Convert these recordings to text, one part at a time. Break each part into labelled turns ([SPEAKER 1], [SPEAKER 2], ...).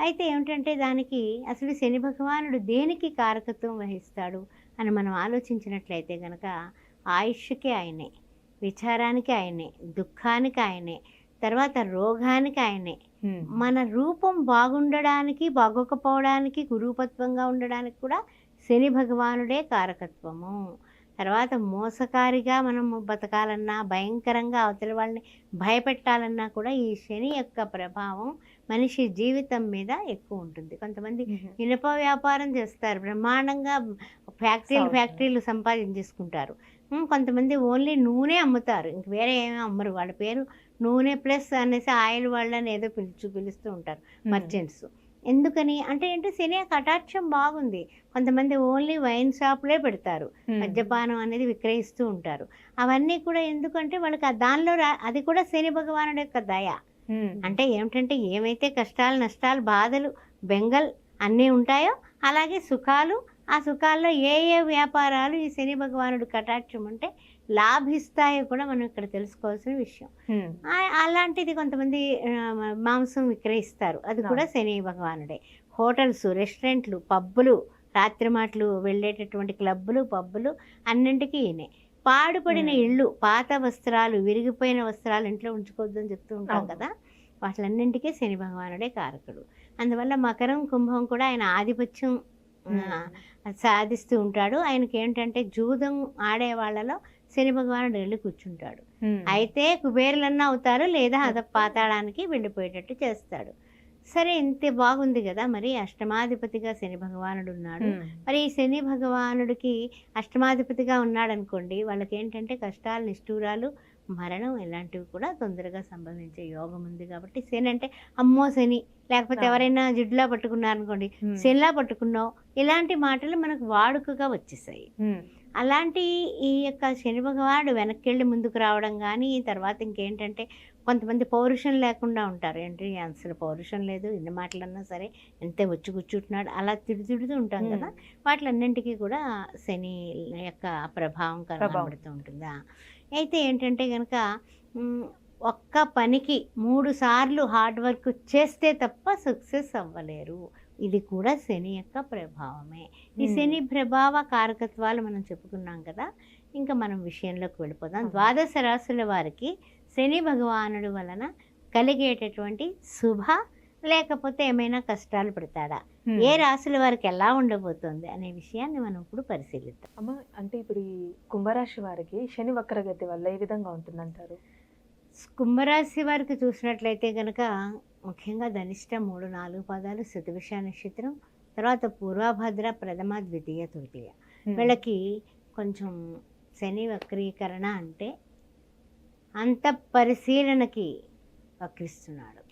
[SPEAKER 1] అయితే ఏమిటంటే దానికి అసలు శని భగవానుడు దేనికి కారకత్వం వహిస్తాడు అని మనం ఆలోచించినట్లయితే కనుక ఆయుష్కి ఆయనే విచారానికి ఆయనే దుఃఖానికి ఆయనే తర్వాత రోగానికి ఆయనే. మన రూపం బాగుండడానికి బాగోకపోవడానికి కురూపత్వంగా ఉండడానికి కూడా శని భగవానుడే కారకత్వము. తర్వాత మోసకారిగా మనం బతకాలన్నా భయంకరంగా అవతలి వాళ్ళని భయపెట్టాలన్నా కూడా ఈ శని యొక్క ప్రభావం మనిషి జీవితం మీద ఎక్కువ ఉంటుంది. కొంతమంది ఇనుప వ్యాపారం చేస్తారు. బ్రహ్మాండంగా ఫ్యాక్టరీలు. ఫ్యాక్టరీలు సంపాదించేసుకుంటారు. కొంతమంది ఓన్లీ నూనె అమ్ముతారు. ఇంక వేరే ఏమీ అమ్మరు. వాళ్ళ పేరు నూనె ప్లస్ అనేసి ఆయిల్ వాళ్ళని ఏదో పిలుచు పిలుస్తూ ఉంటారు మర్చెంట్స్. ఎందుకని అంటే ఏంటో? శని కటాక్షం బాగుంది. కొంతమంది ఓన్లీ వైన్ షాప్లే పెడతారు. మద్యపానం అనేది విక్రయిస్తూ ఉంటారు. అవన్నీ కూడా ఎందుకంటే వాళ్ళకి దానిలో రా అది కూడా శని భగవానుడి యొక్క దయ. అంటే ఏమిటంటే ఏమైతే కష్టాలు నష్టాలు బాధలు బెంగల్ అన్నీ ఉంటాయో అలాగే సుఖాలు ఆ సుఖాల్లో ఏ ఏ వ్యాపారాలు ఈ శని భగవానుడు కటాక్షం అంటే లాభిస్తాయో కూడా మనం ఇక్కడ తెలుసుకోవాల్సిన విషయం. అలాంటిది కొంతమంది మాంసం విక్రయిస్తారు. అది కూడా శని భగవానుడే. హోటల్స్ రెస్టారెంట్లు పబ్బులు రాత్రి మాటలు వెళ్ళేటటువంటి క్లబ్బులు పబ్బులు అన్నింటికీ ఈయనే. పాడుపడిన. ఇళ్ళు పాత వస్త్రాలు విరిగిపోయిన వస్త్రాలు ఇంట్లో ఉంచుకోవద్దని చెప్తూ ఉంటాం. కదా వాటిలన్నింటికీ శని భగవానుడే కారకుడు. అందువల్ల మకరం కుంభం కూడా ఆయన ఆధిపత్యం ఆ, సాధిస్తూ ఉంటాడు. ఆయనకి ఏంటంటే జూదం ఆడే వాళ్ళలో శని భగవానుడు వెళ్ళి కూర్చుంటాడు. అయితే కుబేరులన్నా అవుతారు లేదా అద పాతాళానికి వెళ్ళిపోయేటట్టు చేస్తాడు. సరే ఇంతే బాగుంది కదా మరి. అష్టమాధిపతిగా శని భగవానుడు ఉన్నాడు మరి ఈ శని భగవానుడికి అష్టమాధిపతిగా ఉన్నాడు అనుకోండి వాళ్ళకి ఏంటంటే కష్టాలు నిష్ఠూరాలు మరణం ఇలాంటివి కూడా తొందరగా సంభవించే యోగం ఉంది కాబట్టి శని అంటే అమ్మో శని. లేకపోతే. ఎవరైనా జిడ్లా పట్టుకున్నారనుకోండి శనిలా పట్టుకున్నావు. ఇలాంటి మాటలు మనకు వాడుకగా వచ్చేసాయి. అలాంటి ఈ యొక్క శని భగవానుడు వెనక్కి వెళ్ళి ముందుకు రావడం కానీ తర్వాత ఇంకేంటంటే కొంతమంది పౌరుషం లేకుండా ఉంటారు ఏంటి అసలు పౌరుషం లేదు. ఎన్ని మాటలన్నా సరే ఎంతే వచ్చి కూర్చుంటున్నాడు అలా తిడు తిడుతూ ఉంటాం కదా. వాటిలన్నింటికీ కూడా శని యొక్క ప్రభావం కనబడుతూ ఉంటుందా? అయితే ఏంటంటే కనుక ఒక్క పనికి మూడు సార్లు హార్డ్ వర్క్ చేస్తే తప్ప సక్సెస్ అవ్వలేరు. ఇది కూడా శని యొక్క ప్రభావమే. ఈ శని ప్రభావ కారకత్వాలు మనం చెప్పుకున్నాం కదా. ఇంకా మనం విషయంలోకి వెళ్ళిపోదాం. ద్వాదశ రాశుల వారికి శని భగవానుడు వలన కలిగేటటువంటి శుభ లేకపోతే ఏమైనా కష్టాలు పెడతాడా? ఏ రాశుల వారికి ఎలా ఉండబోతోంది అనే విషయాన్ని మనం ఇప్పుడు పరిశీలిద్దాం.
[SPEAKER 2] అమ్మ అంటే ఇప్పుడు ఈ కుంభరాశి వారికి శని వక్రగతి వల్ల ఏ విధంగా ఉంటుందంటారు?
[SPEAKER 1] కుంభరాశి వారికి చూసినట్లయితే కనుక ముఖ్యంగా ధనిష్ట మూడు నాలుగు పాదాలు శతవిష నక్షత్రం తర్వాత పూర్వభద్ర ప్రథమ ద్వితీయ తృతీయ. వీళ్ళకి కొంచెం శని వక్రీకరణ అంటే అంత పరిశీలనకి వక్రిస్తున్నాడు.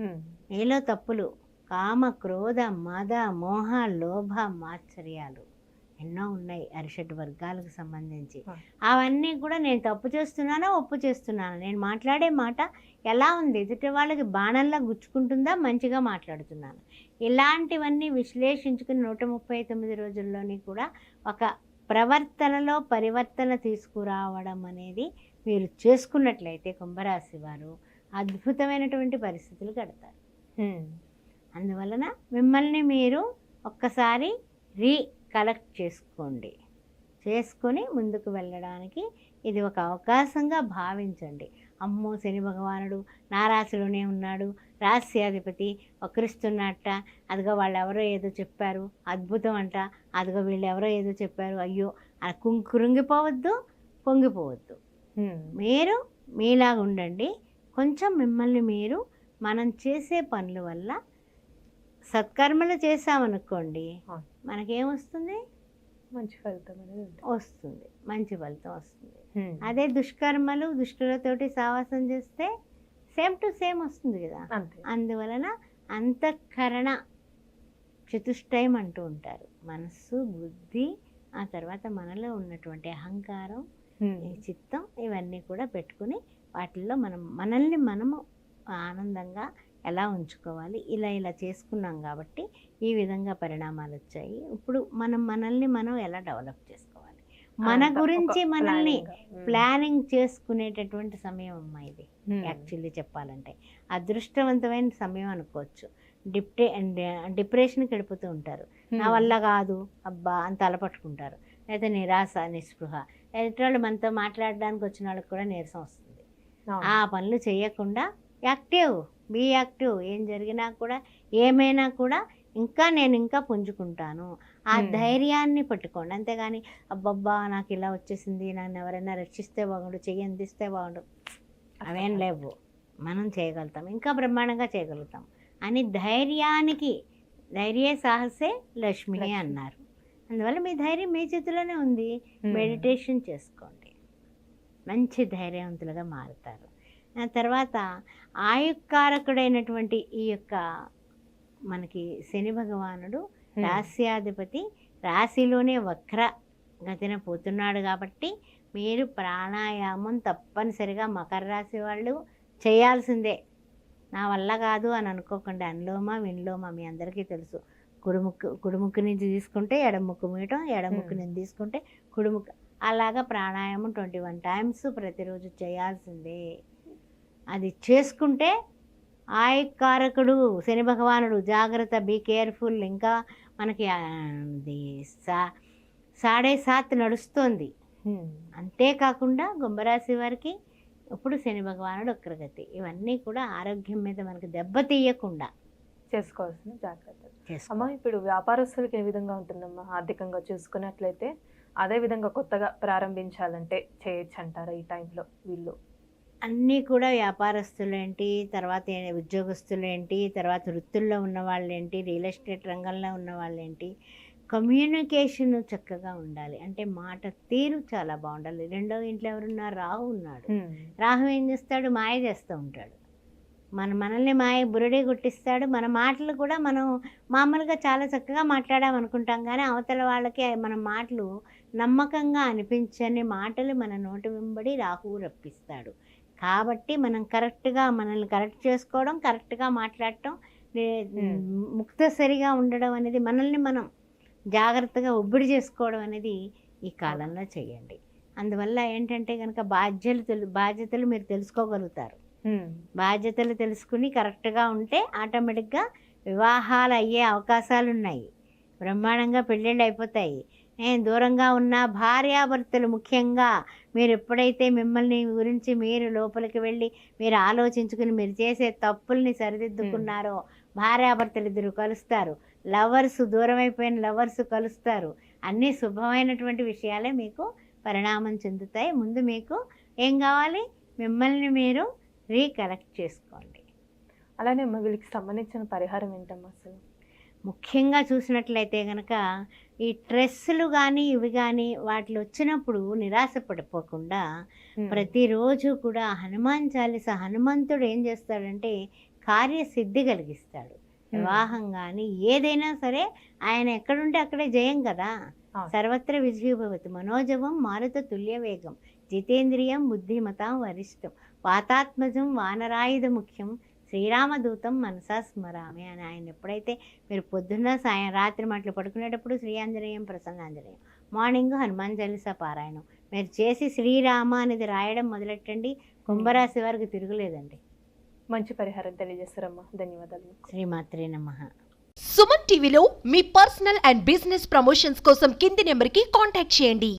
[SPEAKER 2] ఉమ్.
[SPEAKER 1] నీలో తప్పులు కామ క్రోధ మద మోహ లోభ మాత్సర్యాలు ఎన్నో ఉన్నాయి అరిషడ్ వర్గాలకు సంబంధించి. అవన్నీ కూడా నేను తప్పు చేస్తున్నానా ఒప్పు చేస్తున్నానా? నేను మాట్లాడే మాట ఎలా ఉంది? ఎదుటి వాళ్ళకి బాణంలా గుచ్చుకుంటుందా? మంచిగా మాట్లాడుతున్నాను? ఇలాంటివన్నీ విశ్లేషించుకుని నూట ముప్పై తొమ్మిది రోజుల్లోని కూడా ఒక ప్రవర్తనలో పరివర్తన తీసుకురావడం అనేది మీరు చేసుకున్నట్లయితే కుంభరాశి వారు అద్భుతమైనటువంటి పరిస్థితులు కడతారు అందువలన మిమ్మల్ని మీరు ఒక్కసారి రీకలెక్ట్ చేసుకోండి. చేసుకొని ముందుకు వెళ్ళడానికి ఇది ఒక అవకాశంగా భావించండి. అమ్మో శని భగవానుడు నా రాశిలోనే ఉన్నాడు. రాశ్యాధిపతి వక్రిస్తున్నట్ట. అదిగో వాళ్ళు ఎవరో ఏదో చెప్పారు. అద్భుతం అంట అదిగో వీళ్ళు ఎవరో ఏదో చెప్పారు. అయ్యో ఆ కుంగ్ కృంగిపోవద్దు పొంగిపోవద్దు. మీరు మీలాగా ఉండండి. కొంచెం మిమ్మల్ని మీరు మనం చేసే పనుల వల్ల సత్కర్మలు చేసామనుకోండి. మనకేమొస్తుంది
[SPEAKER 2] మంచి ఫలితం అనేది
[SPEAKER 1] వస్తుంది. మంచి ఫలితం వస్తుంది. అదే దుష్కర్మలు దుష్టులతోటి సావాసం చేస్తే సేమ్ టు సేమ్ వస్తుంది కదా. అందువలన అంతఃకరణ చతుష్టయం అంటూ ఉంటారు. మనస్సు బుద్ధి ఆ తర్వాత మనలో ఉన్నటువంటి అహంకారం చిత్తం ఇవన్నీ కూడా పెట్టుకుని వాటిల్లో మనం మనల్ని మనము ఆనందంగా ఎలా ఉంచుకోవాలి? ఇలా ఇలా చేసుకున్నాం కాబట్టి ఈ విధంగా పరిణామాలు వచ్చాయి ఇప్పుడు మనం మనల్ని మనం ఎలా డెవలప్ చేసుకోవాలి? మన గురించి మనల్ని
[SPEAKER 2] ప్లానింగ్.
[SPEAKER 1] చేసుకునేటటువంటి సమయం అమ్మా ఇది. యాక్చువల్లీ చెప్పాలంటే అదృష్టవంతమైన సమయం అనుకోవచ్చు. డిప్టే డిప్రెషన్కి వెళ్ళిపోతూ ఉంటారు. నా. వల్ల కాదు. అబ్బా అని తలపట్టుకుంటారు లేదా నిరాశ నిస్పృహ. ఎదుటి మనతో మాట్లాడడానికి వచ్చిన వాళ్ళకి కూడా నీరసం వస్తుంది. ఆ పనులు చేయకుండా యాక్టివ్ బీ యాక్టివ్ ఏం జరిగినా కూడా ఏమైనా కూడా ఇంకా నేను ఇంకా పుంజుకుంటాను. ఆ. ధైర్యాన్ని పట్టుకోండి. అంతేగాని అబ్బబ్బా నాకు ఇలా వచ్చేసింది నన్ను ఎవరైనా రక్షిస్తే బాగుండు చెయ్యి అందిస్తే బాగుండు. అవేం లేవు. మనం చేయగలుగుతాం. ఇంకా బ్రహ్మాండంగా చేయగలుగుతాం. అని ధైర్యానికి ధైర్య సాహసే లక్ష్మి. అన్నారు. అందువల్ల మీ ధైర్యం మీ చేతిలోనే ఉంది. మెడిటేషన్ చేసుకోండి. మంచి ధైర్యవంతులుగా మారుతారు. తర్వాత ఆయుక్కారకుడైనటువంటి ఈ యొక్క మనకి శని భగవానుడు. రాస్యాధిపతి రాశిలోనే వక్ర గతిన పోతున్నాడు కాబట్టి మీరు ప్రాణాయామం తప్పనిసరిగా మకర రాశి వాళ్ళు చేయాల్సిందే. నా వల్ల కాదు అని అనుకోకుండా. అనులోమ విన్లోమ మీ అందరికీ తెలుసు. కుడుముక్కు కుడుముక్కు నుంచి తీసుకుంటే ఎడముక్కు మీయటం ఎడముక్కు. నుంచి తీసుకుంటే కుడుముక్కు. అలాగా ప్రాణాయామం ట్వంటీ వన్ టైమ్స్ ప్రతిరోజు చేయాల్సిందే. అది చేసుకుంటే ఆయకారకుడు శని భగవానుడు జాగ్రత్త బీ కేర్ఫుల్ ఇంకా మనకి ఇది సా సాడే సాత్ నడుస్తోంది. అంతేకాకుండా కుంభరాశి వారికి ఇప్పుడు శని భగవానుడు ఒక్కరగతి ఇవన్నీ కూడా ఆరోగ్యం మీద మనకి దెబ్బ తీయకుండా.
[SPEAKER 2] చేసుకోవాల్సిన జాగ్రత్తలు.
[SPEAKER 1] చేసుకో
[SPEAKER 2] అమ్మా ఇప్పుడు వ్యాపారస్తులకు ఏ విధంగా ఉంటుందమ్మా? ఆర్థికంగా చూసుకున్నట్లయితే అదే విధంగా కొత్తగా ప్రారంభించాలంటే చేయొచ్చు అంటారా ఈ టైంలో వీళ్ళు?
[SPEAKER 1] అన్నీ కూడా వ్యాపారస్తులు ఏంటి తర్వాత ఏ- ఉద్యోగస్తులు ఏంటి తర్వాత వృత్తుల్లో ఉన్న వాళ్ళు ఏంటి రియల్ ఎస్టేట్ రంగంలో ఉన్న వాళ్ళు ఏంటి కమ్యూనికేషన్ చక్కగా ఉండాలి. అంటే మాట తీరు చాలా బాగుండాలి. రెండో ఇంట్లో ఎవరున్నారు రాహు ఉన్నాడు. రాహు ఏం చేస్తాడు? మాయ చేస్తూ ఉంటాడు. మన మనల్ని మాయ బురుడే కొట్టిస్తాడు. మన మాటలు కూడా మనం మామూలుగా చాలా చక్కగా మాట్లాడాం అనుకుంటాం కానీ అవతల వాళ్ళకి మన మాటలు నమ్మకంగా అనిపించని మాటలు మన నోటి వెంబడి రాహువు రప్పిస్తాడు. కాబట్టి మనం కరెక్ట్గా మనల్ని కరెక్ట్ చేసుకోవడం కరెక్ట్గా మాట్లాడటం. ముక్తసరిగా ఉండడం అనేది మనల్ని మనం జాగ్రత్తగా ఒబ్బిడి చేసుకోవడం అనేది ఈ కాలంలో చేయండి. అందువల్ల ఏంటంటే కనుక బాధ్యతలు తెలు బాధ్యతలు మీరు తెలుసుకోగలుగుతారు. బాధ్యతలు తెలుసుకుని కరెక్ట్గా ఉంటే ఆటోమేటిక్గా వివాహాలు అయ్యే అవకాశాలు ఉన్నాయి బ్రహ్మాండంగా పెళ్ళిళ్ళు అయిపోతాయి. దూరంగా ఉన్న భార్యాభర్తలు ముఖ్యంగా. మీరు ఎప్పుడైతే మిమ్మల్ని గురించి మీరు లోపలికి వెళ్ళి మీరు ఆలోచించుకుని మీరు చేసే తప్పుల్ని సరిదిద్దుకున్నారో భార్యాభర్తలు ఇద్దరు కలుస్తారు. లవర్స్ దూరం అయిపోయిన లవర్స్ కలుస్తారు. అన్నీ శుభమైనటువంటి విషయాలే మీకు పరిణామం చెందుతాయి. ముందు మీకు ఏం కావాలి? మిమ్మల్ని మీరు రీకలెక్ట్ చేసుకోండి.
[SPEAKER 2] అలానే అమ్మ వీళ్ళకి సంబంధించిన పరిహారం ఏంటమ్మా అసలు?
[SPEAKER 1] ముఖ్యంగా చూసినట్లయితే కనుక ఈ స్ట్రెస్సులు కానీ ఇవి కానీ వాటిలో వచ్చినప్పుడు నిరాశ పడిపోకుండా
[SPEAKER 2] హ్మ్.
[SPEAKER 1] ప్రతిరోజు కూడా హనుమాన్ చాలీస హనుమంతుడు ఏం చేస్తాడంటే కార్యసిద్ధి కలిగిస్తాడు. వివాహం కానీ ఏదైనా సరే ఆయన ఎక్కడుంటే అక్కడే జయం కదా. సర్వత్ర విజయభవతి మనోజవం మారుత తుల్య వేగం జితేంద్రియం బుద్ధిమతాం వరిష్టం వాతాత్మజం వానరాయుధ ముఖ్యం శ్రీరామదూతం మనసా స్మరామి అని ఆయన ఎప్పుడైతే మీరు పొద్దున్న సాయం రాత్రి మాటలు పడుకునేటప్పుడు శ్రీ ఆంజనేయం ప్రసన్నాంజనేయం మార్నింగ్ హనుమాన్ చాలీసా పారాయణం. మీరు చేసి శ్రీరామ అనేది రాయడం మొదలెట్టండి. కుంభరాశి వారికి తిరుగులేదండి.
[SPEAKER 2] మంచి పరిహారం తెలియజేస్తారమ్మా. ధన్యవాదాలు.
[SPEAKER 1] శ్రీమాత్రే నమః.
[SPEAKER 3] సుమన్ టీవీలో మీ పర్సనల్ అండ్ బిజినెస్ ప్రమోషన్స్ కోసం కింది నెంబర్కి కాంటాక్ట్ చేయండి.